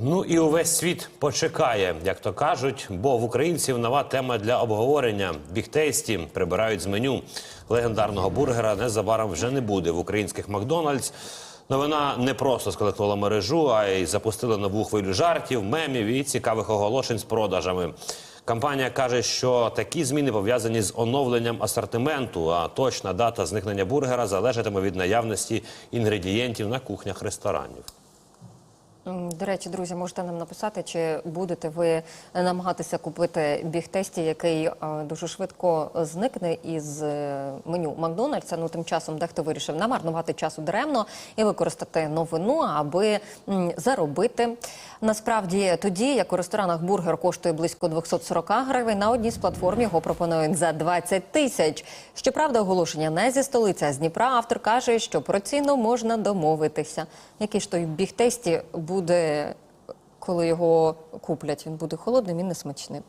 Ну і увесь світ почекає, як то кажуть, бо в українців нова тема для обговорення. Бігтейсті прибирають з меню легендарного бургера. Незабаром вже не буде в українських Макдональдс. Новина не просто сколихнула мережу, а й запустила нову хвилю жартів, мемів і цікавих оголошень з продажами. Компанія каже, що такі зміни пов'язані з оновленням асортименту, а точна дата зникнення бургера залежатиме від наявності інгредієнтів на кухнях ресторанів. До речі, друзі, можете нам написати, чи будете ви намагатися купити бігтесті, який е, дуже швидко зникне із е, меню Макдональдса. Ну тим часом дехто вирішив намарнувати часу даремно і використати новину, аби заробити. Насправді, тоді як у ресторанах бургер коштує близько 240 гривень, на одній з платформ його пропонують за 20 тисяч. Щоправда, оголошення не зі столиці, а з Дніпра. Автор каже, що про ціну можна домовитися. Який ж той бігтесті буде, коли його куплять? Він буде холодним і несмачним.